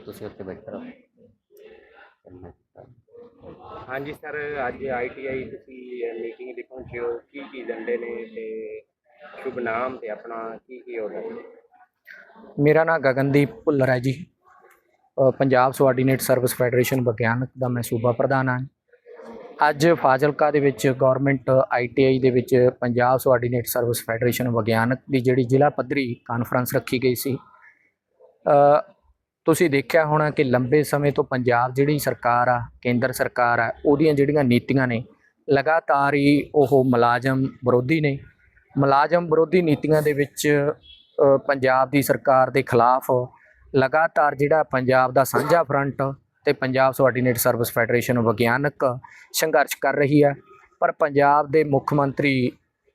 ਤੁਸੀਂ ਉੱਥੇ ਬੈਠੇ ਰਹੋ। ਹਾਂਜੀ ਸਰ ਅੱਜ ਆਈਟੀਆਈ ਤੁਸੀਂ ਮੀਟਿੰਗ ਦੇ ਪਹੁੰਚੇ ਹੋ। ਕੀ ਕੀ ਏਜੰਡੇ ਨੇ ਤੇ ਸ਼ੁਭ ਨਾਮ ਤੇ ਆਪਣਾ ਕੀ ਕੀ ਆਰਡਰ ਮੇਰਾ ਨਾਮ ਗਗਨਦੀਪ ਭੁੱਲਰ ਹੈ ਜੀ। ਪੰਜਾਬ ਸੁਆਰਡੀਨੇਟ ਸਰਵਿਸ ਫੈਡਰੇਸ਼ਨ ਵਿਗਿਆਨਕ ਦਾ ਮੈਂ ਸੂਬਾ ਪ੍ਰਧਾਨ ਹਾਂ। ਅੱਜ ਫਾਜ਼ਿਲਕਾ ਦੇ ਵਿੱਚ ਗਵਰਨਮੈਂਟ ਆਈਟੀਆਈ ਦੇ ਵਿੱਚ ਪੰਜਾਬ ਸੁਆਰਡੀਨੇਟ ਸਰਵਿਸ ਫੈਡਰੇਸ਼ਨ ਵਿਗਿਆਨਕ ਦੀ ਜਿਹੜੀ ਜ਼ਿਲ੍ਹਾ ਪੱਧਰੀ ਕਾਨਫਰੰਸ ਰੱਖੀ ਗਈ ਸੀ। ਅ, ਤੁਸੀਂ ਦੇਖਿਆ ਹੋਣਾ ਕਿ ਲੰਬੇ ਸਮੇਂ ਤੋਂ ਪੰਜਾਬ ਜਿਹੜੀ ਸਰਕਾਰ ਆ, ਕੇਂਦਰ ਸਰਕਾਰ ਆ, ਉਹਦੀਆਂ ਜਿਹੜੀਆਂ ਨੀਤੀਆਂ ਨੇ, ਲਗਾਤਾਰ ਹੀ ਉਹ ਮੁਲਾਜ਼ਮ ਵਿਰੋਧੀ ਨੇ। ਮੁਲਾਜ਼ਮ ਵਿਰੋਧੀ ਨੀਤੀਆਂ ਦੇ ਵਿੱਚ ਪੰਜਾਬ ਦੀ ਸਰਕਾਰ ਦੇ ਖਿਲਾਫ ਲਗਾਤਾਰ ਜਿਹੜਾ ਪੰਜਾਬ ਦਾ ਸਾਂਝਾ ਫਰੰਟ ਤੇ ਪੰਜਾਬ ਸੁਆਰਡੀਨੇਟ ਸਰਵਿਸ ਫੈਡਰੇਸ਼ਨ ਵਿਗਿਆਨਕ ਸੰਘਰਸ਼ ਕਰ ਰਹੀ ਹੈ ਪਰ ਪੰਜਾਬ ਦੇ ਮੁੱਖ ਮੰਤਰੀ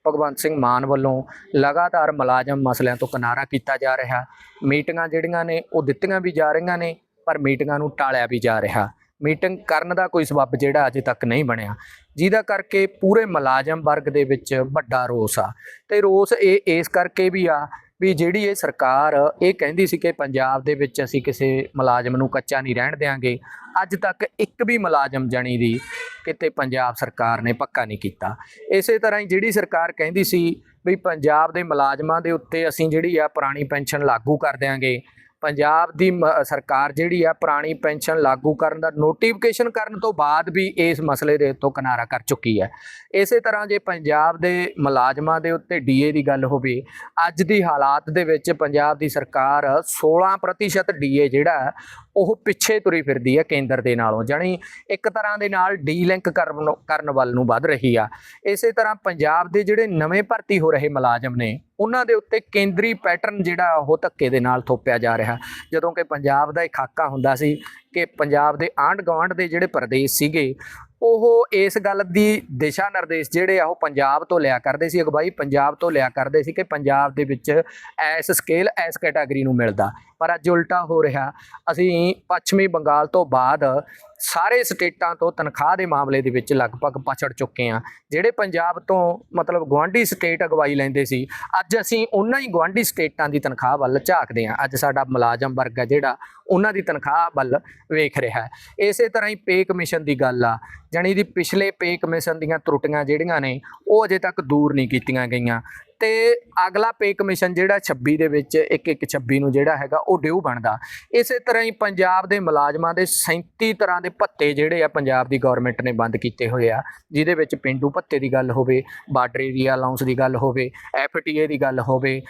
ਭਗਵੰਤ ਸਿੰਘ ਮਾਨ ਵੱਲੋਂ ਲਗਾਤਾਰ ਮੁਲਾਜ਼ਮ ਮਸਲਿਆਂ ਤੋਂ ਕਿਨਾਰਾ ਕੀਤਾ ਜਾ ਰਿਹਾ। ਮੀਟਿੰਗਾਂ ਜਿਹੜੀਆਂ ਨੇ, ਉਹ ਦਿੱਤੀਆਂ ਵੀ ਜਾ ਰਹੀਆਂ ਨੇ, ਪਰ ਮੀਟਿੰਗਾਂ ਨੂੰ ਟਾਲਿਆ ਵੀ ਜਾ ਰਿਹਾ। ਮੀਟਿੰਗ ਕਰਨ ਦਾ ਕੋਈ ਸਬੱਬ ਜਿਹੜਾ ਅਜੇ ਤੱਕ ਨਹੀਂ ਬਣਿਆ। ਜਿਹਦਾ ਕਰਕੇ ਪੂਰੇ ਮੁਲਾਜ਼ਮ ਵਰਗ ਦੇ ਵਿੱਚ ਵੱਡਾ ਰੋਸ ਆ। ਤੇ ਰੋਸ ਇਹ, ਇਸ ਕਰਕੇ ਵੀ ਆ ਵੀ ਜਿਹੜੀ ਇਹ ਸਰਕਾਰ ਇਹ ਕਹਿੰਦੀ ਸੀ ਕਿ ਪੰਜਾਬ ਦੇ ਵਿੱਚ ਅਸੀਂ ਕਿਸੇ ਮੁਲਾਜ਼ਮ ਨੂੰ ਕੱਚਾ ਨਹੀਂ ਰਹਿਣ ਦੇਵਾਂਗੇ ਅੱਜ ਤੱਕ ਇੱਕ ਵੀ ਮੁਲਾਜ਼ਮ ਜਣੀ ਦੀ ਕਿਤੇ ਪੰਜਾਬ ਸਰਕਾਰ ਨੇ ਪੱਕਾ ਨਹੀਂ ਕੀਤਾ। ਇਸੇ ਤਰ੍ਹਾਂ ਹੀ ਜਿਹੜੀ ਸਰਕਾਰ ਕਹਿੰਦੀ ਸੀ ਵੀ ਪੰਜਾਬ ਦੇ ਮੁਲਾਜ਼ਮਾਂ ਦੇ ਉੱਤੇ ਅਸੀਂ ਜਿਹੜੀ ਆ ਪੁਰਾਣੀ ਪੈਨਸ਼ਨ ਲਾਗੂ ਕਰ ਦਿਆਂਗੇ ਪੰਜਾਬ ਦੀ ਮ- ਸਰਕਾਰ ਜਿਹੜੀ ਆ ਪੁਰਾਣੀ ਪੈਨਸ਼ਨ ਲਾਗੂ ਕਰਨ ਦਾ ਨੋਟੀਫਿਕੇਸ਼ਨ ਕਰਨ ਤੋਂ ਬਾਅਦ ਵੀ ਇਸ ਮਸਲੇ ਦੇ ਉੱਤੋਂ ਕਿਨਾਰਾ ਕਰ ਚੁੱਕੀ ਹੈ। ਇਸੇ ਤਰ੍ਹਾਂ ਜੇ ਪੰਜਾਬ ਦੇ ਮੁਲਾਜ਼ਮਾਂ ਦੇ ਉੱਤੇ ਡੀਏ ਦੀ ਗੱਲ ਹੋਵੇ, ਅੱਜ ਦੀ ਹਾਲਾਤ ਦੇ ਵਿੱਚ ਪੰਜਾਬ ਦੀ ਸਰਕਾਰ 16% ਡੀਏ ਜਿਹੜਾ ਉਹ ਪਿੱਛੇ ਤੁਰੀ ਫਿਰਦੀ ਹੈ ਕੇਂਦਰ ਦੇ ਨਾਲੋਂ, ਜਾਣੀ ਇੱਕ ਤਰ੍ਹਾਂ ਦੇ ਨਾਲ ਡੀਲਿੰਕ ਕਰਨ ਕਰਨ ਵੱਲ ਨੂੰ ਵੱਧ ਰਹੀ ਆ। ਇਸੇ ਤਰ੍ਹਾਂ ਪੰਜਾਬ ਦੇ ਜਿਹੜੇ ਨਵੇਂ ਭਰਤੀ ਹੋ ਰਹੇ ਮੁਲਾਜ਼ਮ ਨੇ, ਉਹਨਾਂ ਦੇ ਉੱਤੇ ਕੇਂਦਰੀ ਪੈਟਰਨ ਜਿਹੜਾ ਉਹ ਧੱਕੇ ਦੇ ਨਾਲ ਥੋਪਿਆ ਜਾ ਰਿਹਾ। ਜਦੋਂ ਕਿ ਪੰਜਾਬ ਦਾ ਇੱਕ ਖਾਕਾ ਹੁੰਦਾ ਸੀ ਕਿ ਪੰਜਾਬ ਦੇ ਆਂਢ ਗੁਆਂਢ ਦੇ ਜਿਹੜੇ ਪ੍ਰਦੇਸ਼ ਸੀਗੇ ਉਹ ਇਸ ਗੱਲ ਦੀ ਦਿਸ਼ਾ ਨਿਰਦੇਸ਼ ਜਿਹੜੇ ਆ ਉਹ ਪੰਜਾਬ ਤੋਂ ਲਿਆ ਕਰਦੇ ਸੀ। ਅਗਵਾਈ ਪੰਜਾਬ ਤੋਂ ਲਿਆ ਕਰਦੇ ਸੀ ਕਿ ਪੰਜਾਬ ਦੇ ਵਿੱਚ ਐਸ ਸਕੇਲ ਐਸ ਕੈਟਾਗਰੀ ਨੂੰ ਮਿਲਦਾ। ਪਰ ਅੱਜ ਉਲਟਾ ਹੋ ਰਿਹਾ। ਅਸੀਂ ਪੱਛਮੀ ਬੰਗਾਲ ਤੋਂ ਬਾਅਦ ਸਾਰੇ ਸਟੇਟਾਂ ਤੋਂ ਤਨਖਾਹ ਦੇ ਮਾਮਲੇ ਦੇ ਵਿੱਚ ਲਗਭਗ ਪਛੜ ਚੁੱਕੇ ਹਾਂ। ਜਿਹੜੇ ਪੰਜਾਬ ਤੋਂ ਮਤਲਬ ਗਵਾਂਢੀ ਸਟੇਟ ਅਗਵਾਈ ਲੈਂਦੇ ਸੀ, ਅੱਜ ਅਸੀਂ ਉਹਨਾਂ ਹੀ ਗਵਾਂਢੀ ਸਟੇਟਾਂ ਦੀ ਤਨਖਾਹ ਵੱਲ ਝਾਕਦੇ ਹਾਂ। ਅੱਜ ਸਾਡਾ ਮੁਲਾਜ਼ਮ ਵਰਗ ਹੈ ਜਿਹੜਾ ਉਹਨਾਂ ਦੀ ਤਨਖਾਹ ਵੱਲ ਵੇਖ ਰਿਹਾ ਹੈ। ਇਸੇ ਤਰ੍ਹਾਂ ਹੀ ਪੇ ਕਮਿਸ਼ਨ ਦੀ ਗੱਲ ਆ, ਜਾਣੀ ਦੀ ਪਿਛਲੇ ਪੇ ਕਮਿਸ਼ਨ ਦੀਆਂ ਤਰੁੱਟੀਆਂ ਜਿਹੜੀਆਂ ਨੇ, ਉਹ ਅਜੇ ਤੱਕ ਦੂਰ ਨਹੀਂ ਕੀਤੀਆਂ ਗਈਆਂ। ਤੇ ਅਗਲਾ ਪੇ ਕਮਿਸ਼ਨ ਜਿਹੜਾ 26 ਦੇ ਵਿੱਚ 1126 ਨੂੰ ਜਿਹੜਾ ਹੈਗਾ ਉਹ ਡਿਊ ਬਣਦਾ। ਇਸੇ ਤਰ੍ਹਾਂ ਹੀ ਪੰਜਾਬ ਦੇ ਮੁਲਾਜ਼ਮਾਂ ਦੇ 37 ਤਰ੍ਹਾਂ ਦੇ ਭੱਤੇ ਜਿਹੜੇ ਆ ਪੰਜਾਬ ਦੀ ਗਵਰਨਮੈਂਟ ਨੇ ਬੰਦ ਕੀਤੇ ਹੋਏ ਆ, ਜਿਹਦੇ ਵਿੱਚ ਪਿੰਡੂ ਭੱਤੇ ਦੀ ਗੱਲ ਹੋਵੇ, ਬਾਰਡਰ ਏਰੀਆ ਅਲਾਉਂਸ ਦੀ ਗੱਲ ਹੋਵੇ, ਐਫਟੀਏ ਦੀ ਗੱਲ ਹੋਵੇ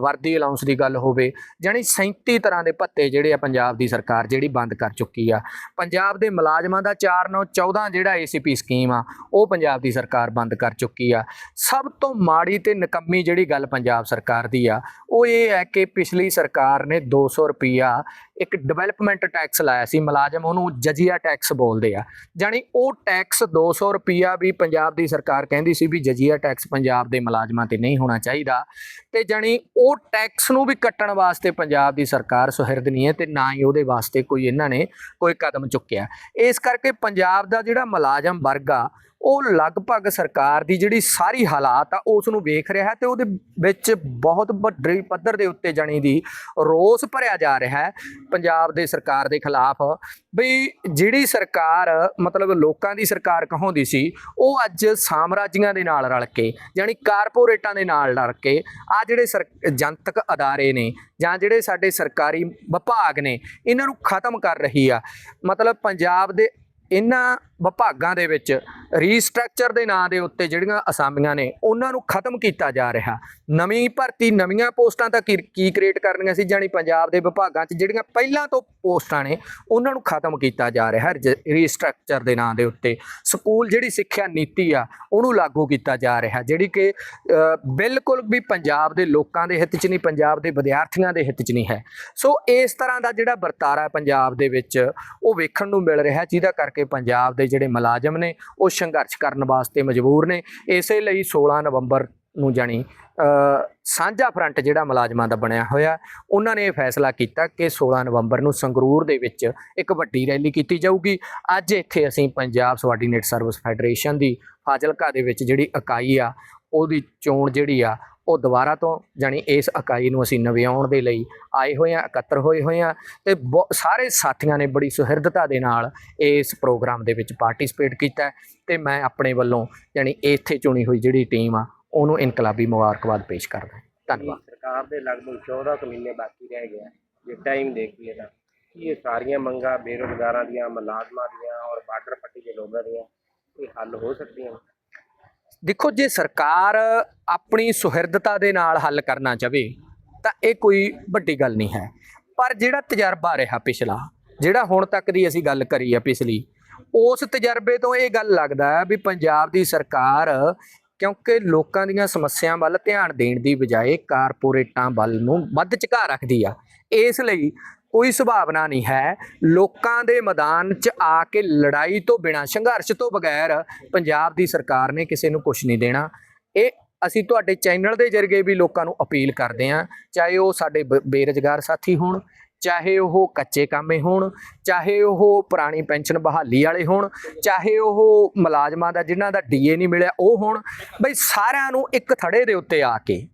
ਵਰਦੀ ਅਲਾਉਂਸ ਦੀ ਗੱਲ ਹੋਵੇ, ਜਾਣੀ 37 ਤਰ੍ਹਾਂ ਦੇ ਭੱਤੇ ਜਿਹੜੇ ਆ ਪੰਜਾਬ ਦੀ ਸਰਕਾਰ ਜਿਹੜੀ ਬੰਦ ਕਰ ਚੁੱਕੀ ਆ। ਪੰਜਾਬ ਦੇ ਮੁਲਾਜ਼ਮਾਂ ਦਾ 4 9 14 ਜਿਹੜਾ ਏਸੀਪੀ ਸਕੀਮ ਆ, ਉਹ ਪੰਜਾਬ ਦੀ ਸਰਕਾਰ ਬੰਦ ਕਰ ਚੁੱਕੀ ਆ। ਸਭ ਤੋਂ ਮਾੜੀ ਤੇ ਨਕੰਮੀ ਜਿਹੜੀ ਗੱਲ ਪੰਜਾਬ ਸਰਕਾਰ ਦੀ ਆ, ਉਹ ਇਹ ਹੈ ਕਿ ਪਿਛਲੀ ਸਰਕਾਰ ਨੇ 200 ਰੁਪਿਆ ਇੱਕ ਡਿਵੈਲਪਮੈਂਟ ਟੈਕਸ ਲਾਇਆ ਸੀ, ਮੁਲਾਜ਼ਮ ਉਹਨੂੰ ਜਜੀਆ ਟੈਕਸ ਬੋਲਦੇ ਆ। ਜਾਣੀ ਉਹ ਟੈਕਸ 200 ਰੁਪਿਆ ਵੀ ਪੰਜਾਬ ਦੀ ਸਰਕਾਰ ਕਹਿੰਦੀ ਸੀ ਵੀ ਜਜੀਆ ਟੈਕਸ ਪੰਜਾਬ ਦੇ ਮੁਲਾਜ਼ਮਾਂ ਤੇ ਨਹੀਂ ਹੋਣਾ ਚਾਹੀਦਾ ਤੇ ਜਾਣੀ ਉਹ ਟੈਕਸ ਨੂੰ ਵੀ ਕੱਟਣ ਵਾਸਤੇ ਪੰਜਾਬ ਦੀ ਸਰਕਾਰ ਸੁਹਿਰਦ ਨਹੀਂ ਹੈ ਤੇ ਨਾ ਹੀ ਉਹਦੇ ਵਾਸਤੇ ਕੋਈ ਇਹਨਾਂ ਨੇ ਕੋਈ ਕਦਮ ਚੁੱਕਿਆ। ਇਸ ਕਰਕੇ ਪੰਜਾਬ ਦਾ ਜਿਹੜਾ ਮੁਲਾਜ਼ਮ ਵਰਗ ਆ ਉਹ ਲਗਭਗ ਸਰਕਾਰ ਦੀ ਜਿਹੜੀ ਸਾਰੀ ਹਾਲਾਤ ਆ, ਉਸ ਨੂੰ ਵੇਖ ਰਿਹਾ ਹੈ ਤੇ ਉਹਦੇ ਵਿੱਚ ਬਹੁਤ ਵੱਡੇ ਪੱਧਰ ਦੇ ਉੱਤੇ ਜਾਣੀ ਦੀ ਰੋਸ ਭਰਿਆ ਜਾ ਰਿਹਾ ਹੈ ਪੰਜਾਬ ਦੇ ਸਰਕਾਰ ਦੇ ਖਿਲਾਫ। ਵੀ ਜਿਹੜੀ ਸਰਕਾਰ, ਮਤਲਬ ਲੋਕਾਂ ਦੀ ਸਰਕਾਰ ਕਹਾਉਂਦੀ ਸੀ, ਉਹ ਅੱਜ ਸਾਮਰਾਜੀਆਂ ਦੇ ਨਾਲ ਰਲ ਕੇ ਜਾਣੀ ਕਾਰਪੋਰੇਟਾਂ ਦੇ ਨਾਲ ਰਲ ਕੇ ਆ ਜਿਹੜੇ ਸਰ- ਜਨਤਕ ਅਦਾਰੇ ਨੇ ਜਾਂ ਜਿਹੜੇ ਸਾਡੇ ਸਰਕਾਰੀ ਵਿਭਾਗ ਨੇ, ਇਹਨਾਂ ਨੂੰ ਖਤਮ ਕਰ ਰਹੀ ਆ। ਮਤਲਬ ਪੰਜਾਬ ਦੇ ਇਹਨਾਂ ਵਿਭਾਗਾਂ ਦੇ ਵਿੱਚ ਰੀਸਟਰਕਚਰ ਦੇ ਨਾਂ ਦੇ ਉੱਤੇ ਜਿਹੜੀਆਂ ਅਸਾਮੀਆਂ ਨੇ, ਉਹਨਾਂ ਨੂੰ ਖਤਮ ਕੀਤਾ ਜਾ ਰਿਹਾ। ਨਵੀਂ ਭਰਤੀ, ਨਵੀਆਂ ਪੋਸਟਾਂ ਤਾਂ ਕੀ ਕੀ ਕ੍ਰੀਏਟ ਕਰਨੀਆਂ ਸੀ, ਜਾਣੀ ਪੰਜਾਬ ਦੇ ਵਿਭਾਗਾਂ 'ਚ ਜਿਹੜੀਆਂ ਪਹਿਲਾਂ ਤੋਂ ਪੋਸਟਾਂ ਨੇ, ਉਹਨਾਂ ਨੂੰ ਖਤਮ ਕੀਤਾ ਜਾ ਰਿਹਾ ਹੈ ਰੀਸਟਰਕਚਰ ਦੇ ਨਾਂ ਦੇ ਉੱਤੇ। ਸਕੂਲ ਜਿਹੜੀ ਸਿੱਖਿਆ ਨੀਤੀ ਆ, ਉਹਨੂੰ ਲਾਗੂ ਕੀਤਾ ਜਾ ਰਿਹਾ, ਜਿਹੜੀ ਕਿ ਬਿਲਕੁਲ ਵੀ ਪੰਜਾਬ ਦੇ ਲੋਕਾਂ ਦੇ ਹਿੱਤ 'ਚ ਨਹੀਂ, ਪੰਜਾਬ ਦੇ ਵਿਦਿਆਰਥੀਆਂ ਦੇ ਹਿੱਤ 'ਚ ਨਹੀਂ ਹੈ। ਸੋ ਇਸ ਤਰ੍ਹਾਂ ਦਾ ਜਿਹੜਾ ਵਰਤਾਰਾ ਪੰਜਾਬ ਦੇ ਵਿੱਚ ਉਹ ਵੇਖਣ ਨੂੰ ਮਿਲ ਰਿਹਾ ਜਿਹਦਾ ਕਰਕੇ ਪੰਜਾਬ ਦੇ ਜਿਹੜੇ ਮੁਲਾਜ਼ਮ ਨੇ, ਉਹ ਸੰਘਰਸ਼ ਕਰਨ ਵਾਸਤੇ ਮਜਬੂਰ ਨੇ। ਇਸੇ ਲਈ 16 ਨਵੰਬਰ ਨੂੰ ਜਾਣੀ ਸਾਂਝਾ ਫਰੰਟ ਜਿਹੜਾ ਮੁਲਾਜ਼ਮਾਂ ਦਾ ਬਣਿਆ ਹੋਇਆ, ਉਹਨਾਂ ਨੇ ਇਹ ਫੈਸਲਾ ਕੀਤਾ ਕਿ 16 ਨਵੰਬਰ ਨੂੰ ਸੰਗਰੂਰ ਦੇ ਵਿੱਚ ਇੱਕ ਵੱਡੀ ਰੈਲੀ ਕੀਤੀ ਜਾਊਗੀ। ਅੱਜ ਇੱਥੇ ਅਸੀਂ ਪੰਜਾਬ ਸਵਾਰਡੀਨੇਟ ਸਰਵਿਸ ਫੈਡਰੇਸ਼ਨ ਦੀ ਫਾਜ਼ਿਲਕਾ ਦੇ ਵਿੱਚ ਜਿਹੜੀ ਇਕਾਈ ਆ, ਉਹਦੀ ਚੋਣ ਜਿਹੜੀ ਆ ਉਹ ਦੁਬਾਰਾ ਤੋਂ ਜਾਣੀ ਇਸ ਇਕਾਈ ਨੂੰ ਅਸੀਂ ਨਵਿਆਉਣ ਦੇ ਲਈ ਆਏ ਹੋਏ ਆ ਇਕੱਤਰ ਹੋਏ ਹੋਏ ਆ ਤੇ ਬਹੁ- ਸਾਰੇ ਸਾਥੀਆਂ ਨੇ ਬੜੀ ਸੁਹਿਰਦਤਾ ਦੇ ਨਾਲ ਇਸ ਪ੍ਰੋਗਰਾਮ ਦੇ ਵਿੱਚ ਪਾਰਟਿਸਿਪੇਟ ਕੀਤਾ ਹੈ ਤੇ ਮੈਂ ਆਪਣੇ ਵੱਲੋਂ ਜਾਣੀ ਇੱਥੇ ਚੁਣੀ ਹੋਈ ਜਿਹੜੀ ਟੀਮ ਆ, ਉਹਨੂੰ ਇਨਕਲਾਬੀ ਮੁਬਾਰਕਬਾਦ ਪੇਸ਼ ਕਰਦਾ ਧੰਨਵਾਦ। ਸਰਕਾਰ ਦੇ ਲਗਭਗ 14 ਕੁ ਮਹੀਨੇ ਬਾਕੀ ਰਹਿ ਗਏ ਜੇ ਟਾਈਮ ਦੇਖੀਏ ਤਾਂ। ਕੀ ਇਹ ਸਾਰੀਆਂ ਮੰਗਾਂ ਬੇਰੁਜ਼ਗਾਰਾਂ ਦੀਆਂ, ਮੁਲਾਜ਼ਮਾਂ ਦੀਆਂ ਔਰ ਬਾਰਡਰ ਪੱਟੀ ਦੇ ਲੋਕਾਂ ਦੀਆਂ ਇਹ ਹੱਲ ਹੋ ਸਕਦੀਆਂ ਦੇਖੋ, ਜੇ ਸਰਕਾਰ ਆਪਣੀ ਸੁਹਿਰਦਤਾ ਦੇ ਨਾਲ ਹੱਲ ਕਰਨਾ ਚਾਹੇ ਤਾਂ ਇਹ ਕੋਈ ਵੱਡੀ ਗੱਲ ਨਹੀਂ ਹੈ। ਪਰ ਜਿਹੜਾ ਤਜਰਬਾ ਰਿਹਾ ਪਿਛਲਾ, ਜਿਹੜਾ ਹੁਣ ਤੱਕ ਦੀ ਅਸੀਂ ਗੱਲ ਕਰੀ ਆ ਪਿਛਲੀ, ਉਸ ਤਜਰਬੇ ਤੋਂ ਇਹ ਗੱਲ ਲੱਗਦਾ ਹੈ ਵੀ ਪੰਜਾਬ ਦੀ ਸਰਕਾਰ ਕਿਉਂਕਿ ਲੋਕਾਂ ਦੀਆਂ ਸਮੱਸਿਆਵਾਂ ਵੱਲ ਧਿਆਨ ਦੇਣ ਦੀ ਬਜਾਏ ਕਾਰਪੋਰੇਟਾਂ ਵੱਲ ਨੂੰ ਮੱਧ ਝੁਕਾ ਰੱਖਦੀ ਆ। ਇਸ ਲਈ ਕੋਈ ਸੁਭਾਵਨਾ ਨਹੀਂ ਹੈ। ਲੋਕਾਂ ਦੇ ਮੈਦਾਨ 'ਚ ਆ ਕੇ ਲੜਾਈ ਤੋਂ ਬਿਨਾਂ, ਸੰਘਰਸ਼ ਤੋਂ ਬਗੈਰ ਪੰਜਾਬ ਦੀ ਸਰਕਾਰ ਨੇ ਕਿਸੇ ਨੂੰ ਕੁਝ ਨਹੀਂ ਦੇਣਾ। ਇਹ ਅਸੀਂ ਤੁਹਾਡੇ ਚੈਨਲ ਦੇ ਜ਼ਰੀਏ ਵੀ ਲੋਕਾਂ ਨੂੰ ਅਪੀਲ ਕਰਦੇ ਹਾਂ, ਚਾਹੇ ਉਹ ਸਾਡੇ ਬ- ਬੇਰੁਜ਼ਗਾਰ ਸਾਥੀ ਹੋਣ, ਚਾਹੇ ਉਹ ਕੱਚੇ ਕਾਮੇ ਹੋਣ, ਚਾਹੇ ਉਹ ਪੁਰਾਣੀ ਪੈਨਸ਼ਨ ਬਹਾਲੀ ਵਾਲੇ ਹੋਣ, ਚਾਹੇ ਉਹ ਮੁਲਾਜ਼ਮਾਂ ਦਾ ਜਿਨ੍ਹਾਂ ਦਾ ਡੀਏ ਨਹੀਂ ਮਿਲਿਆ ਉਹ ਹੋਣ। ਬਈ ਸਾਰਿਆਂ ਨੂੰ ਇੱਕ ਥੜੇ ਦੇ ਉੱਤੇ ਆ ਕੇ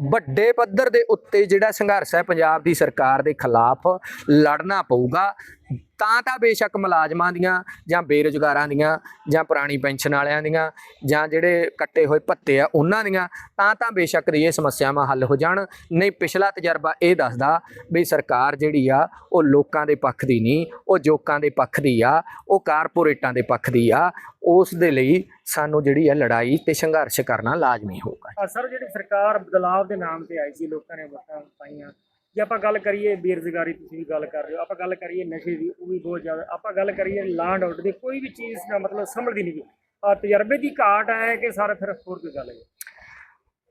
ਵੱਡੇ ਪੱਧਰ ਦੇ ਉੱਤੇ ਜਿਹੜਾ ਸੰਘਰਸ਼ ਹੈ ਪੰਜਾਬ ਦੀ ਸਰਕਾਰ ਦੇ ਖਿਲਾਫ ਲੜਨਾ ਪਊਗਾ। ਤਾਂ ਤਾਂ ਬੇਸ਼ੱਕ ਮੁਲਾਜ਼ਮਾਂ ਦੀਆਂ ਜਾਂ ਬੇਰੁਜ਼ਗਾਰਾਂ ਦੀਆਂ ਜਾਂ ਪੁਰਾਣੀ ਪੈਨਸ਼ਨ ਵਾਲਿਆਂ ਦੀਆਂ ਜਾਂ ਜਿਹੜੇ ਕੱਟੇ ਹੋਏ ਭੱਤੇ ਆ ਉਹਨਾਂ ਦੀਆਂ ਤਾਂ ਤਾਂ ਬੇਸ਼ੱਕ ਦੀ ਇਹ ਸਮੱਸਿਆਵਾਂ ਹੱਲ ਹੋ ਜਾਣ। ਨਹੀਂ, ਪਿਛਲਾ ਤਜਰਬਾ ਇਹ ਦੱਸਦਾ ਵੀ ਸਰਕਾਰ ਜਿਹੜੀ ਆ, ਉਹ ਲੋਕਾਂ ਦੇ ਪੱਖ ਦੀ ਨਹੀਂ, ਉਹ ਜੋਕਾਂ ਦੇ ਪੱਖ ਦੀ ਆ, ਉਹ ਕਾਰਪੋਰੇਟਾਂ ਦੇ ਪੱਖ ਦੀ ਆ। ਉਸ ਦੇ ਲਈ ਸਾਨੂੰ ਜਿਹੜੀ ਹੈ ਲੜਾਈ ਤੇ ਸੰਘਰਸ਼ ਕਰਨਾ ਲਾਜ਼ਮੀ ਹੋਊਗਾ। ਸਰ, ਜਿਹੜੀ ਸਰਕਾਰ ਬਦਲਾਵ ਦੇ ਨਾਮ ਤੇ ਆਈ ਸੀ, ਲੋਕਾਂ ਨੇ ਵੋਟਾਂ ਪਾਈਆਂ ਜੇ ਆਪਾਂ ਗੱਲ ਕਰੀਏ ਬੇਰੁਜ਼ਗਾਰੀ, ਤੁਸੀਂ ਵੀ ਗੱਲ ਕਰ ਰਹੇ ਹੋ, ਆਪਾਂ ਗੱਲ ਕਰੀਏ ਨਸ਼ੇ ਦੀ, ਉਹ ਵੀ ਬਹੁਤ ਜ਼ਿਆਦਾ, ਆਪਾਂ ਗੱਲ ਕਰੀਏ ਲਾਂਡ ਆਰਡਰ ਦੀ, ਕੋਈ ਵੀ ਚੀਜ਼ ਦਾ ਮਤਲਬ ਸੰਭਲਦੀ ਨਹੀਂ ਗਈ ਆ ਤਜਰਬੇ ਦੀ ਘਾਟ ਹੈ ਕਿ ਸਾਰਾ ਫਿਰ ਹੋਰ ਕੋਈ ਗੱਲ ਹੈ?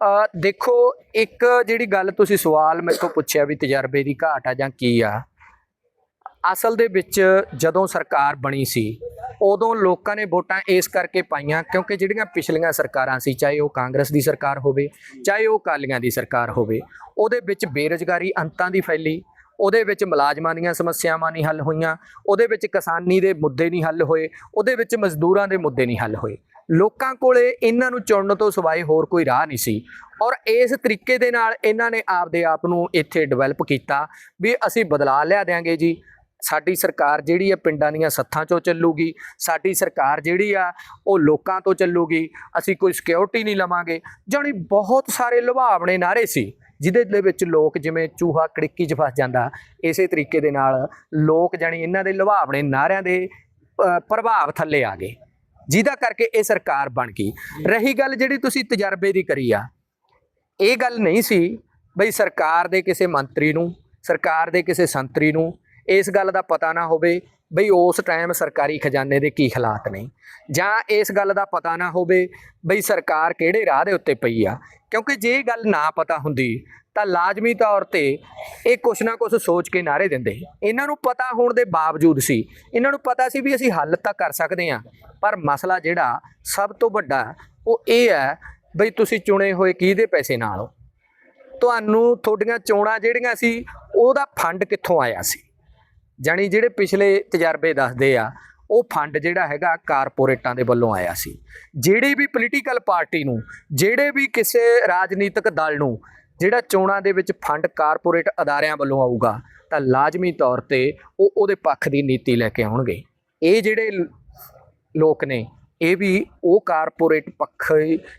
ਅ ਦੇਖੋ, ਇੱਕ ਜਿਹੜੀ ਗੱਲ ਤੁਸੀਂ ਸਵਾਲ ਮੇਰੇ ਤੋਂ ਪੁੱਛਿਆ ਵੀ ਤਜਰਬੇ ਦੀ ਘਾਟ ਆ ਜਾਂ ਕੀ ਆ ਅਸਲ ਦੇ ਵਿੱਚ ਜਦੋਂ ਸਰਕਾਰ ਬਣੀ ਸੀ, ਉਦੋਂ ਲੋਕਾਂ ਨੇ ਵੋਟਾਂ ਇਸ ਕਰਕੇ ਪਾਈਆਂ ਕਿਉਂਕਿ ਜਿਹੜੀਆਂ ਪਿਛਲੀਆਂ ਸਰਕਾਰਾਂ ਸੀ, ਚਾਹੇ ਉਹ ਕਾਂਗਰਸ ਦੀ ਸਰਕਾਰ ਹੋਵੇ, ਚਾਹੇ ਉਹ ਕਾਲੀਆਂ ਦੀ ਸਰਕਾਰ ਹੋਵੇ, ਉਹਦੇ ਵਿੱਚ ਬੇਰੁਜ਼ਗਾਰੀ ਅੰਤਾਂ ਦੀ ਫੈਲੀ, ਉਹਦੇ ਵਿੱਚ ਮੁਲਾਜ਼ਮਾਂ ਦੀਆਂ ਸਮੱਸਿਆਵਾਂ ਨਹੀਂ ਹੱਲ ਹੋਈਆਂ, ਉਹਦੇ ਵਿੱਚ ਕਿਸਾਨੀ ਦੇ ਮੁੱਦੇ ਨਹੀਂ ਹੱਲ ਹੋਏ, ਉਹਦੇ ਵਿੱਚ ਮਜ਼ਦੂਰਾਂ ਦੇ ਮੁੱਦੇ ਨਹੀਂ ਹੱਲ ਹੋਏ। ਲੋਕਾਂ ਕੋਲੇ ਇਹਨਾਂ ਨੂੰ ਚੁਣਨ ਤੋਂ ਸਿਵਾਏ ਹੋਰ ਕੋਈ ਰਾਹ ਨਹੀਂ ਸੀ। ਔਰ ਇਸ ਤਰੀਕੇ ਦੇ ਨਾਲ ਇਹਨਾਂ ਨੇ ਆਪਦੇ ਆਪ ਨੂੰ ਇੱਥੇ ਡਿਵੈਲਪ ਕੀਤਾ ਵੀ ਅਸੀਂ ਬਦਲਾ ਲਿਆ ਦਿਆਂਗੇ ਜੀ ਸਾਡੀ ਸਰਕਾਰ ਜਿਹੜੀ ਆ ਪਿੰਡਾਂ ਦੀਆਂ ਸੱਥਾਂ ਚੋਂ ਚੱਲੂਗੀ, ਸਾਡੀ ਸਰਕਾਰ ਜਿਹੜੀ ਆ ਉਹ ਲੋਕਾਂ ਤੋਂ ਚੱਲੂਗੀ, ਅਸੀਂ ਕੋਈ ਸਿਕਿਉਰਿਟੀ ਨਹੀਂ ਲਵਾਂਗੇ। ਜਾਣੀ ਬਹੁਤ ਸਾਰੇ ਲੁਭਾਵਣੇ ਨਾਰੇ ਸੀ, ਜਿਹਦੇ ਦੇ ਵਿੱਚ ਲੋਕ ਜਿਵੇਂ ਚੂਹਾ ਕੜਿੱਕੀ 'ਚ ਫਸ ਜਾਂਦਾ, ਇਸੇ ਤਰੀਕੇ ਦੇ ਨਾਲ ਲੋਕ ਜਾਣੀ ਇਹਨਾਂ ਦੇ ਲੁਭਾਵਣੇ ਨਾਰਿਆਂ ਦੇ ਪ੍ਰਭਾਵ ਥੱਲੇ ਆ ਗਏ। ਜਿਹਦਾ ਕਰਕੇ ਇਹ ਸਰਕਾਰ ਬਣ ਗਈ। ਰਹੀ ਗੱਲ ਜਿਹੜੀ ਤੁਸੀਂ ਤਜਰਬੇ ਦੀ ਕਰੀ ਆ, ਇਹ ਗੱਲ ਨਹੀਂ ਸੀ ਬਈ ਸਰਕਾਰ ਦੇ ਕਿਸੇ ਮੰਤਰੀ ਨੂੰ, ਸਰਕਾਰ ਦੇ ਕਿਸੇ ਸੰਤਰੀ ਨੂੰ ਇਸ ਗੱਲ ਦਾ ਪਤਾ ਨਾ ਹੋਵੇ ਬਈ ਉਸ ਟਾਈਮ ਸਰਕਾਰੀ ਖਜ਼ਾਨੇ ਦੇ ਕੀ ਹਾਲਾਤ ਨੇ। ਜਾਂ ਇਸ ਗੱਲ ਦਾ ਪਤਾ ਨਾ ਹੋਵੇ ਬਈ ਸਰਕਾਰ ਕਿਹੜੇ ਰਾਹ ਦੇ ਉੱਤੇ ਪਈ ਆ। ਕਿਉਂਕਿ ਜੇ ਇਹ ਗੱਲ ਨਾ ਪਤਾ ਹੁੰਦੀ, ਤਾਂ ਲਾਜ਼ਮੀ ਤੌਰ ਤੇ ਇਹ ਕੁਛ ਨਾ ਕੁਛ ਸੋਚ ਕੇ ਨਾਰੇ ਦਿੰਦੇ। ਇਹਨਾਂ ਨੂੰ ਪਤਾ ਹੋਣ ਦੇ ਬਾਵਜੂਦ ਸੀ। ਇਹਨਾਂ ਨੂੰ ਪਤਾ ਸੀ ਵੀ ਅਸੀਂ ਹੱਲ ਤਾਂ ਕਰ ਸਕਦੇ ਹਾਂ, ਪਰ ਮਸਲਾ ਜਿਹੜਾ ਸਭ ਤੋਂ ਵੱਡਾ, ਉਹ ਇਹ ਹੈ ਬਈ ਤੁਸੀਂ ਚੁਣੇ ਹੋਏ ਕਿਹਦੇ ਪੈਸੇ ਨਾਲ ਹੋ? ਤੁਹਾਨੂੰ ਤੁਹਾਡੀਆਂ ਚੋਣਾਂ ਜਿਹੜੀਆਂ ਸੀ, ਉਹਦਾ ਫੰਡ ਕਿੱਥੋਂ ਆਇਆ ਸੀ? ਜਾਣੀ ਜਿਹੜੇ ਪਿਛਲੇ ਤਜਰਬੇ ਦੱਸਦੇ ਆ, ਉਹ ਫੰਡ ਜਿਹੜਾ ਹੈਗਾ ਕਾਰਪੋਰੇਟਾਂ ਦੇ ਵੱਲੋਂ ਆਇਆ ਸੀ। ਜਿਹੜੀ ਵੀ ਪੋਲੀਟੀਕਲ ਪਾਰਟੀ ਨੂੰ, ਜਿਹੜੇ ਵੀ ਕਿਸੇ ਰਾਜਨੀਤਿਕ ਦਲ ਨੂੰ ਜਿਹੜਾ ਚੋਣਾਂ ਦੇ ਵਿੱਚ ਫੰਡ ਕਾਰਪੋਰੇਟ ਅਦਾਰਿਆਂ ਵੱਲੋਂ ਆਊਗਾ, ਤਾਂ ਲਾਜ਼ਮੀ ਤੌਰ ਤੇ ਉਹ ਉਹਦੇ ਪੱਖ ਦੀ ਨੀਤੀ ਲੈ ਕੇ ਆਉਣਗੇ। ਇਹ ਜਿਹੜੇ ਲੋਕ ਨੇ ਇਹ ਵੀ ਉਹ ਕਾਰਪੋਰੇਟ ਪੱਖ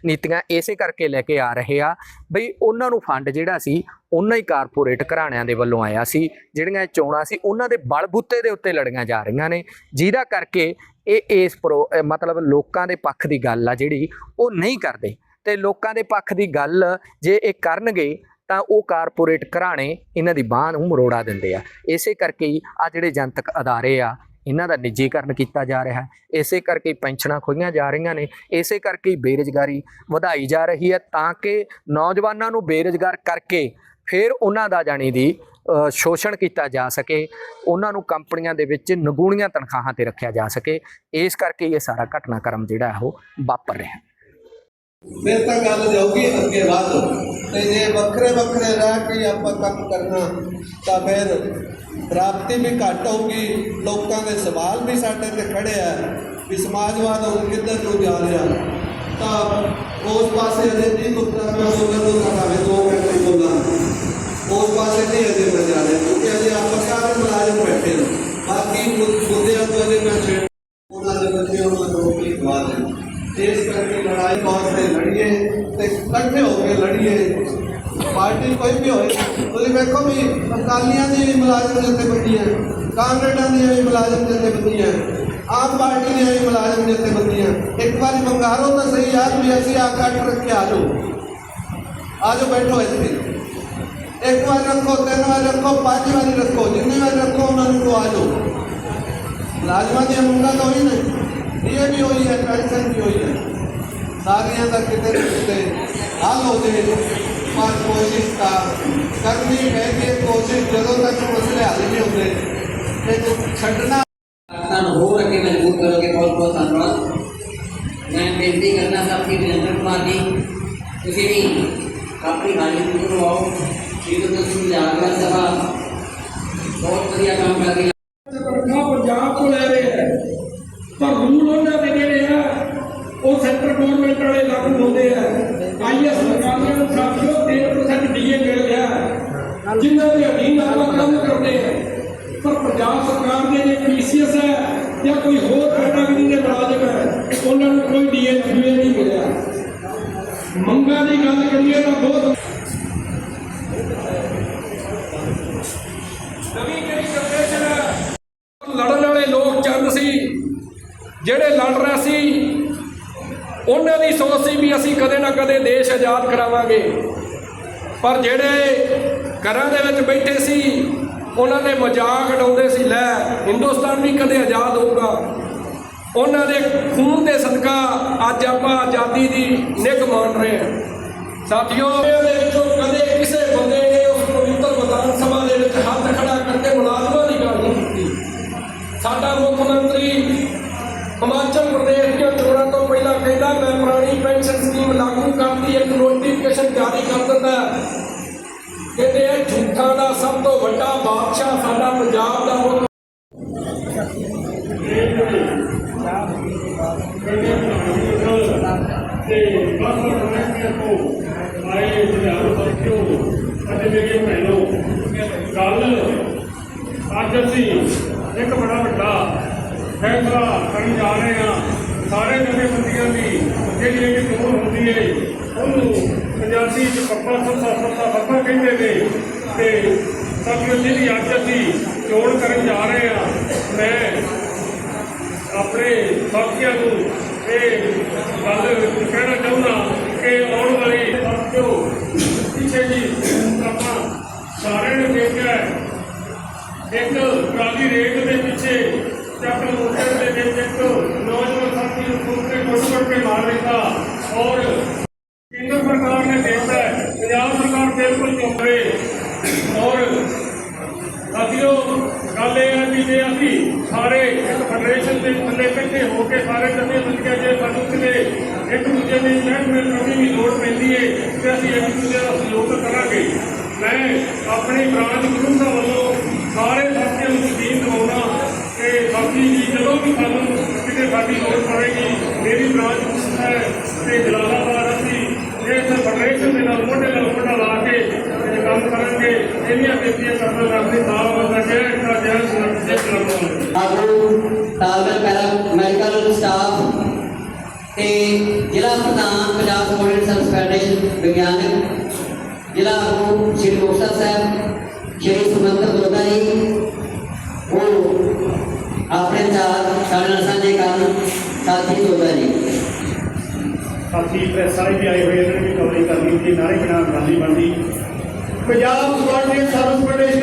ਨੀਤੀਆਂ ਇਸੇ ਕਰਕੇ ਲੈ ਕੇ ਆ ਰਹੇ ਆ ਬਈ ਉਹਨਾਂ ਨੂੰ ਫੰਡ ਜਿਹੜਾ ਸੀ, ਉਹਨਾਂ ਹੀ ਕਾਰਪੋਰੇਟ ਘਰਾਣਿਆਂ ਦੇ ਵੱਲੋਂ ਆਇਆ ਸੀ, ਜਿਹੜੀਆਂ ਇਹ ਚੋਣਾਂ ਸੀ, ਉਹਨਾਂ ਦੇ ਬਲਬੂਤੇ ਦੇ ਉੱਤੇ ਲੜੀਆਂ ਜਾ ਰਹੀਆਂ ਨੇ, ਜਿਹਦਾ ਕਰਕੇ ਇਹ ਇਸ ਪ੍ਰੋ ਮਤਲਬ ਲੋਕਾਂ ਦੇ ਪੱਖ ਦੀ ਗੱਲ ਆ ਜਿਹੜੀ ਉਹ ਨਹੀਂ ਕਰਦੇ। ਤੇ ਲੋਕਾਂ ਦੇ ਪੱਖ ਦੀ ਗੱਲ ਜੇ ਇਹ ਕਰਨਗੇ, ਤਾਂ ਉਹ ਕਾਰਪੋਰੇਟ ਘਰਾਣੇ ਇਹਨਾਂ ਦੀ ਬਾਹ ਨੂੰ ਮਰੋੜਾ ਦਿੰਦੇ ਆ। ਇਸੇ ਕਰਕੇ ਹੀ ਆ ਜਿਹੜੇ ਜਨਤਕ ਅਦਾਰੇ ਆ ਇਹਨਾਂ ਦਾ ਨਿੱਜੀਕਰਨ ਕੀਤਾ ਜਾ ਰਿਹਾ ਹੈ। ਇਸੇ ਕਰਕੇ ਪੈਨਸ਼ਨਾਂ ਖੋਈਆਂ ਜਾ ਰਹੀਆਂ ਨੇ। ਇਸੇ ਕਰਕੇ ਹੀ ਬੇਰੁਜ਼ਗਾਰੀ ਵਧਾਈ ਜਾ ਰਹੀ ਹੈ ਤਾਂ ਕਿ ਨੌਜਵਾਨਾਂ ਨੂੰ ਬੇਰੁਜ਼ਗਾਰ ਕਰਕੇ ਫਿਰ ਉਹਨਾਂ ਦਾ ਜਾਣੀ ਦੀ ਸ਼ੋਸ਼ਣ ਕੀਤਾ ਜਾ ਸਕੇ। ਉਹਨਾਂ ਨੂੰ ਕੰਪਨੀਆਂ ਦੇ ਵਿੱਚ ਨਗੂਣੀਆਂ ਤਨਖਾਹਾਂ ਤੇ ਰੱਖਿਆ ਜਾ ਸਕੇ। ਇਸ ਕਰਕੇ ਇਹ ਸਾਰਾ ਘਟਨਾਕ੍ਰਮ ਜਿਹੜਾ ਉਹ ਵਾਪਰ ਰਿਹਾ ਹੈ। ਫਿਰ ਤਾਂ ਗੱਲ ਜਾਊਗੀ ਅੱਗੇ ਵੱਧ। ਤੇ ਜੇ ਵੱਖਰੇ ਵੱਖਰੇ ਰਹਿ ਕੇ ਆਪਾਂ ਕੰਮ ਕਰਨਾ, ਤਾਂ ਫਿਰ ਪ੍ਰਾਪਤੀ ਵੀ ਘੱਟ ਹੋਊਗੀ, ਲੋਕਾਂ ਦੇ ਸਵਾਲ ਵੀ ਸਾਡੇ ਤੇ ਖੜੇ ਆ, ਵੀ ਸਮਾਜਵਾਦ ਹੁਣ ਕਿੱਧਰ ਨੂੰ ਜਾ ਰਿਹਾ? ਤਾਂ ਉਸ ਪਾਸੇ ਅਜੇ ਨਹੀਂ ਮੁਕਤਾ ਮੈਂ ਬੋਲਣ ਨੂੰ ਕਹਾਵੇ ਦੋ ਮਿੰਟ ਹੀ ਬੋਲਾਂ। ਉਸ ਪਾਸੇ ਨਹੀਂ ਅਜੇ ਮੈਂ ਜਾ ਰਿਹਾ, ਕਿਉਂਕਿ ਅਜੇ ਆਪਾਂ ਸਾਰੇ ਮੁਲਾਜ਼ਮ ਬੈਠੇ ਨੇ। ਬਾਕੀ ਮੁੱਦਿਆਂ ਤੋਂ ਅਜੇ ਮੈਂ ਛੇੜ ਉਹਨਾਂ ਦੇ ਬੱਚੇ ਉਹਨਾਂ ਨੂੰ ਰੋਟੀ ਖਵਾ ਦੇ ਇਸ ਕਰਕੇ ਲੜਾਈ ਬਹੁਤ ਤੇ ਲੜੀਏ। ਤੇ ਇਕੱਠੇ ਹੋ ਕੇ ਲੜੀਏ ਪਾਰਟੀ ਕੋਈ ਵੀ ਹੋਏ ਤੁਸੀਂ ਵੇਖੋ ਵੀ ਅਕਾਲੀਆਂ ਦੀ ਵੀ ਮੁਲਾਜ਼ਮ ਜਥੇਬੰਦੀਆਂ ਕਾਂਗਰਸਾਂ ਦੀਆਂ ਵੀ ਮੁਲਾਜ਼ਮ ਜਥੇਬੰਦੀਆਂ ਆਮ ਪਾਰਟੀ ਦੀਆਂ ਵੀ ਮੁਲਾਜ਼ਮ ਜਥੇਬੰਦੀਆਂ ਇੱਕ ਵਾਰੀ ਬੰਗਾਰੋ ਤਾਂ ਸਹੀ ਯਾਰ ਵੀ ਅਸੀਂ ਆ ਕੱਟ ਰੱਖੇ ਆ ਜਾਓ ਆ ਜਾਓ ਬੈਠੋ ਇੱਥੇ ਇੱਕ ਵਾਰ ਰੱਖੋ ਤਿੰਨ ਵਾਰ ਰੱਖੋ ਪੰਜ ਵਾਰੀ ਰੱਖੋ ਜਿੰਨੀ ਵਾਰ ਰੱਖੋ ਉਹਨਾਂ ਨੂੰ ਕੋ ਆ ਜਾਓ ਮੁਲਾਜ਼ਮਾਂ ਦੀਆਂ ਮੰਗਾਂ ਤਾਂ ਹੋਈ ਨੇ ਇਹ ਵੀ ਹੋਈ ਹੈ ਪੈਨਸ਼ਨ ਵੀ ਹੋਈ ਹੈ ਸਾਰੀਆਂ ਦਾ ਕਿਤੇ ਨਾ ਕਿਤੇ ਹੱਲ ਹੋ ਜੇ ਪਰ ਕੋਸ਼ਿਸ਼ ਤਾਂ ਕਰਨੀ ਪੈਂਦੀ ਹੈ। ਕੋਸ਼ਿਸ਼ ਜਦੋਂ ਤੱਕ ਮਸਲੇ ਹੱਲ ਨਹੀਂ ਹੁੰਦੇ, ਤੇ ਛੱਡਣਾ ਸਾਨੂੰ ਹੋਰ ਅੱਗੇ ਮਜਬੂਰ ਕਰੋਗੇ। ਬਹੁਤ ਬਹੁਤ ਧੰਨਵਾਦ। ਮੈਂ ਬੇਨਤੀ ਕਰਨਾ ਸਾਥੀ ਵਿਜੇਂਦਰ ਕੁਮਾਰ ਜੀ, ਤੁਸੀਂ ਵੀ ਆਪਣੀ ਹਾਜ਼ਰੀ ਜ਼ਰੂਰ ਆਓ ਸ਼੍ਰੀ ਤੁਸੀਂ ਜਾਗਰਣ ਸਭਾ, ਬਹੁਤ ਵਧੀਆ ਕੰਮ ਕਰ ਰਹੀ ਹੈ ਤਨਖਾਹ ਪੰਜਾਬ ਤੋਂ ਲੈ ਰਹੇ ਹੈ ਪਰ ਰੂਲ ਉਹਨਾਂ ਦੇ ਜਿਹੜੇ ਆ ਉਹ ਸੈਂਟਰ ਗਵਰਨਮੈਂਟ ਵਾਲੇ ਲਾਗੂ ਹੁੰਦੇ ਆ ਆਈਐਸ ਅਧਿਕਾਰੀਆਂ ਨੂੰ ਸਾਥੀਓ 3% ਡੀਏ ਮਿਲ ਗਿਆ ਹੈ, ਜਿਨ੍ਹਾਂ ਦੇ ਅਧੀਨ ਆਪਾਂ ਕੰਮ ਕਰਦੇ ਆ ਪਰ ਪੰਜਾਬ ਸਰਕਾਰ ਦੇ ਜੇ ਪੀਸੀਐਸ ਹੈ ਜਾਂ ਕੋਈ ਹੋਰ ਕੈਟਾਗਰੀ ਦੇ ਮੁਲਾਜ਼ਮ ਹੈ, ਉਹਨਾਂ ਨੂੰ ਕੋਈ ਡੀਏ ਡੀਏ ਨਹੀਂ ਮਿਲਿਆ। ਮੰਗਾਂ ਦੀ ਗੱਲ ਕਰੀਏ ਤਾਂ ਬਹੁਤ ਨਵੀਂ ਜਿਹੜੀ ਜਨਰੇਸ਼ਨ ਹੈ? ਲੜਨ ਵਾਲੇ ਲੋਕ ਚੰਦ ਸੀ, ਜਿਹੜੇ ਲੜ ਰਹੇ ਸੀ, ਉਹਨਾਂ ਦੀ ਸੋਚ ਸੀ ਵੀ ਅਸੀਂ ਕਦੇ ਨਾ ਕਦੇ ਦੇਸ਼ ਆਜ਼ਾਦ ਕਰਾਵਾਂਗੇ। ਪਰ ਜਿਹੜੇ ਘਰਾਂ ਦੇ ਵਿੱਚ ਬੈਠੇ ਸੀ, ਉਹਨਾਂ ਦੇ ਮਜ਼ਾਕ ਉਡਾਉਂਦੇ ਸੀ, ਲੈ, ਹਿੰਦੁਸਤਾਨ ਵੀ ਕਦੇ ਆਜ਼ਾਦ ਹੋਊਗਾ। ਉਹਨਾਂ ਦੇ ਖੂਨ ਦੇ ਸਦਕਾ ਅੱਜ ਆਪਾਂ ਆਜ਼ਾਦੀ ਦੀ ਨਿੱਘ ਮਾਣ ਰਹੇ ਹਾਂ। ਸਾਥੀਓ ਇਹਦੇ ਵਿੱਚੋਂ ਕਦੇ ਕਿਸੇ ਬੰਦੇ ਨੇ ਉਸ ਪਵਿੱਤਰ ਵਿਧਾਨ ਸਭਾ ਦੇ ਵਿੱਚ ਹੱਥ ਖੜਾ ਕਰਕੇ ਮੁਲਾਜ਼ਮਾਂ ਦੀ ਗੱਲ ਨਹੀਂ ਕੀਤੀ। ਸਾਡਾ ਮੁੱਖ ਮੰਤਰੀ ਹਿਮਾਚਲ ਪ੍ਰਦੇਸ਼ ਦੀਆਂ ਚੋਣਾਂ ਤੋਂ ਪਹਿਲਾਂ ਕਹਿੰਦਾ, ਮੈਂ ਪੁਰਾਣੀ ਪੈਨਸ਼ਨ ਸਕੀਮ ਲਾਗੂ ਕਰਦੀ ਇੱਕ ਨੋਟੀਫਿਕੇਸ਼ਨ ਜਾਰੀ ਕਰ ਦਿੱਤਾ ਵੱਡਾ ਬਾਦਸ਼ਾਹ ਸਾਡਾ ਪੰਜਾਬ ਦਾ ਮੁੱਖ ਤੇ ਬਸ ਕਨੈਕਟਰ ਤੋਂ ਆਏ ਸੁਝਾਅ ਸਾਥੀਓ ਅਤੇ ਮੇਰੇ ਭੈਣੋ ਗੱਲ ਅੱਜ ਅਸੀਂ ਇੱਕ ਬੜਾ ਵੱਡਾ ਫੈਸਲਾ ਕਰਨ ਜਾ ਰਹੇ ਹਾਂ ਸਾਰੇ ਜਥੇਬੰਦੀਆਂ ਦੀ ਜਿਹੜੀ ਇਹ ਚੋਣ ਹੁੰਦੀ ਹੈ ਉਹਨੂੰ ਪੰਜਾਬੀ ਚ ਪੱਪਾ ਸੱਸਾ ਸੱਸਾ ਪੱਪਾ ਕਹਿੰਦੇ ਨੇ ਤੇ ਸਾਥੀਓ ਜਿਹੜੀ ਅੱਜ ਅਸੀਂ ਚੋਣ ਕਰਨ ਜਾ ਰਹੇ ਹਾਂ। ਮੈਂ ਆਪਣੇ ਸਾਥੀਆਂ ਨੂੰ ਇਹ ਗੱਲ ਕਹਿਣਾ ਚਾਹੁੰਦਾ ਕਿ ਆਉਣ ਵਾਲੀ ਸਾਥੀਓ ਪਿੱਛੇ ਜੀ ਆਪਾਂ ਸਾਰਿਆਂ ਨੇ ਦੇਖਿਆ ਇੱਕ ਟਰਾਲੀ ਰੇਟ ਦੇ ਪਿੱਛੇ ਚੱਕਰ ਮੋਟਰ ਦੇ ਵਿੱਚ ਇੱਕ ਨੌਜਵਾਨ ਸਾਥੀ ਨੂੰ ਖੁਦ ਤੇ ਕੁੱਟ ਕੇ ਮਾਰ ਦਿੱਤਾ ਔਰ ਕੇਂਦਰ ਸਰਕਾਰ ਨੇ ਦੇਖਦਾ ਪੰਜਾਬ ਸਰਕਾਰ ਬਿਲਕੁਲ ਚੁੱਪ ਰਹੇ। ਸਾਥੀਓ, ਗੱਲ ਇਹ ਹੈ ਵੀ ਜੇ ਅਸੀਂ ਸਾਰੇ ਇੱਕ ਫੈਡਰੇਸ਼ਨ ਦੇ ਥੱਲੇ ਇਕੱਠੇ ਹੋ ਕੇ ਸਾਰੇ ਜਥੇਬੰਦੀਆਂ ਜੇ ਸਾਨੂੰ ਕਿਤੇ ਇੱਕ ਦੂਜੇ ਦੀ ਮਹਿਕਮੇ ਕਮੀ ਦੀ ਲੋੜ ਪੈਂਦੀ ਹੈ ਤੇ ਅਸੀਂ ਇੱਕ ਦੂਜੇ ਦਾ ਸਹਿਯੋਗ ਕਰਾਂਗੇ। ਮੈਂ ਆਪਣੇ ਬ੍ਰਾਂਚ ਗੁਰੂ ਸਾਹਿਬ ਵੱਲੋਂ ਸਾਰੇ ਸਾਥੀਆਂ ਨੂੰ ਯਕੀਨ ਦਿਵਾਉਣਾ ਕਿ ਸਾਥੀ ਜੀ, ਜਦੋਂ ਵੀ ਸਾਨੂੰ ਕਿਤੇ ਸਾਡੀ ਲੋੜ ਪਵੇਗੀ, ਮੇਰੀ ਬ੍ਰਾਂਚ ਹੈ ਤੇ ਜਲਾਲਾਬਾਦ ਅਸੀਂ ਇਸ ਫੈਡਰੇਸ਼ਨ ਦੇ ਨਾਲ ਮੋਢੇ ਨਾਲ ਮੋਢਾ ਲਾ ਕੇ ਕੰਮ ਕਰਾਂਗੇ। ਇਹਨੀਆਂ ਬੇਨਤੀਆਂ ਕਰਦਾ ਰੱਬੀ ਸਾਹਿਬ ਕਰਾਂਗੇ ਆਗੂ ਤਾਲਮੇਲ ਪੈਰਾ ਮੈਡੀਕਲ ਸਟਾਫ ਤੇ ਜ਼ਿਲ੍ਹਾ ਪ੍ਰਧਾਨ ਪੰਜਾਬ ਸਟੂਡੈਂਟ ਸਰਵਿਸ ਫੈਡਰੇਸ਼ਨ ਵਿਗਿਆਨਕ, ਜ਼ਿਲ੍ਹਾ ਆਗੂ ਸ਼੍ਰੀ ਮੁਕਤਸਰ ਸਾਹਿਬ, ਸ਼੍ਰੀ ਸੁਮੰਤਰ ਦੋਦਾ ਜੀ। ਉਹ ਆਪਣੇ ਚਾਰ ਸਾਡੇ ਨਾਲ ਸਾਂਝੇ ਕਰਨ ਸਾਥੀ ਦੋਦਾ ਜੀ। ਸਾਥੀ, ਪ੍ਰੈਸ ਵਾਲੇ ਵੀ ਆਏ ਹੋਏ ਇਹਨਾਂ ਨੇ ਵੀ ਕਵਰਿੰਗ ਕਰਨੀ ਸੀ ਨਾਰੇ ਬਿਨਾਂ ਗੱਲ ਨਹੀਂ ਬਣਦੀ। ਪੰਜਾਬ ਸਟੂਡੈਂਟ ਸਰਵਿਸ ਫੈਡਰੇਸ਼ਨ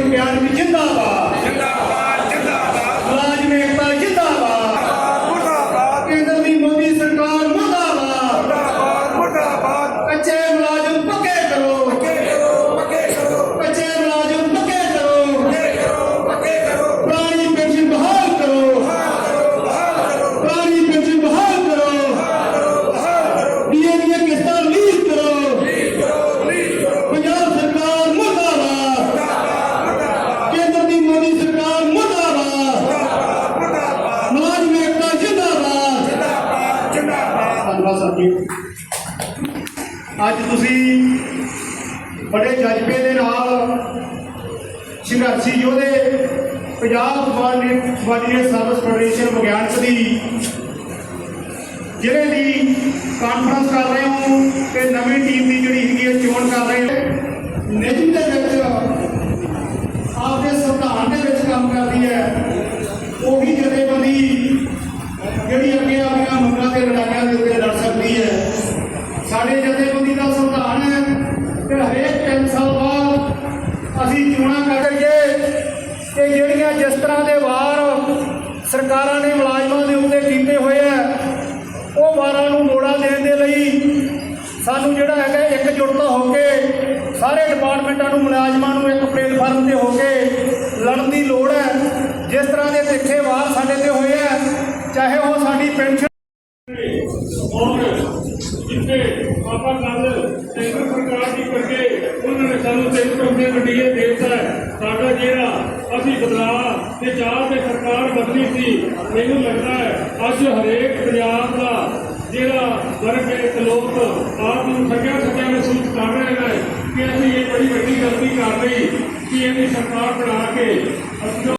ਅੱਜ ਤੁਸੀਂ ਬੜੇ ਜਜ਼ਬੇ ਦੇ ਨਾਲ ਸੰਘਰਸ਼ੀ ਯੋਧੇ ਪੰਜਾਬ ਸਵਾਡੀਨੇਟ ਸਰਵਿਸ ਫੈਡਰੇਸ਼ਨ ਵਿਗਿਆਨਕ ਦੀ ਜ਼ਿਲ੍ਹੇ ਦੀ ਕਾਨਫਰੰਸ ਕਰ ਰਹੇ ਹੋ ਤੇ ਨਵੀਂ ਟੀਮ ਦੀ ਜਿਹੜੀ ਹੈਗੀ ਹੈ ਚੋਣ ਕਰ ਰਹੇ ਹੋ ਨਿਯਮ ਦੇ ਵਿੱਚ ਆਪਦੇ ਸੰਵਿਧਾਨ ਦੇ ਵਿੱਚ ਕੰਮ ਕਰਦੀ ਹੈ ਉਹੀ ਜਥੇਬੰਦੀ ਜਿਹੜੀ ਅੱਗੇ ਆਪਣੀਆਂ ਮੰਗਾਂ ਤੇ ਲੜਾਈਆਂ ਦੇ ਉੱਤੇ ਲੜ ਸਕਦੀ ਹੈ ਸਾਡੇ ਜਥੇਬੰਦੀ ਦਾ ਸੰਵਿਧਾਨ ਹੈ ਕਿ ਹਰੇਕ 3 ਸਾਲ ਬਾਅਦ ਅਸੀਂ ਚੋਣਾਂ ਕਰੀਏ ਕਿ ਜਿਹੜੀਆਂ ਜਿਸ ਤਰ੍ਹਾਂ ਦੇ ਵਾਰ ਸਰਕਾਰਾਂ ਨੇ ਮੁਲਾਜ਼ਮਾਂ ਦੇ ਉੱਤੇ ਕੀਤੇ ਹੋਏ ਆ ਉਹ ਵਾਰਾਂ ਨੂੰ ਮੋੜਾ ਦੇਣ ਦੇ ਲਈ ਸਾਨੂੰ ਜਿਹੜਾ ਹੈਗਾ ਇਕਜੁੱਟਤਾ ਹੋ ਕੇ ਸਾਰੇ ਡਿਪਾਰਟਮੈਂਟਾਂ ਨੂੰ, ਮੁਲਾਜ਼ਮਾਂ ਨੂੰ ਇੱਕ ਪਲੇਟਫਾਰਮ ਤੇ ਹੋ ਕੇ ਲੜਨ ਦੀ ਲੋੜ ਹੈ ਜਿਸ ਤਰ੍ਹਾਂ ਦੇ ਤਿੱਖੇ ਵਾਰ ਸਾਡੇ ਤੇ ਹੋਏ ਆ ਚਾਹੇ ਉਹ ਸਾਡੀ ਪੈਨਸ਼ਨ ਔਰ ਜਿੱਥੇ ਆਪਾਂ ਗੱਲ ਕੇਂਦਰ ਸਰਕਾਰ ਦੀ ਕਰਕੇ ਉਹਨਾਂ ਨੇ ਸਾਨੂੰ ਤਿੰਨ ਟੋਕੇ ਵੰਡੀਏ ਦੇਤਾ ਹੈ। ਸਾਡਾ ਜਿਹੜਾ ਅਸੀਂ ਬਦਲਾਅ ਤੇ ਚਾਰ ਤੇ ਸਰਕਾਰ ਬਦਲੀ ਸੀ, ਮੈਨੂੰ ਲੱਗਦਾ ਹੈ ਅੱਜ ਹਰੇਕ ਪੰਜਾਬ ਦਾ ਜਿਹੜਾ ਵਰਗ ਹੈ ਇੱਕ ਲੋਕ ਆਪ ਨੂੰ ਠੱਗਿਆ ਠੱਗਿਆ ਮਹਿਸੂਸ ਕਰ ਰਹੇ ਨੇ ਕਿ ਅਸੀਂ ਇਹ ਬੜੀ ਵੱਡੀ ਗਲਤੀ ਕਰ ਲਈ ਕਿ ਇਹਦੀ ਸਰਕਾਰ ਬਣਾ ਕੇ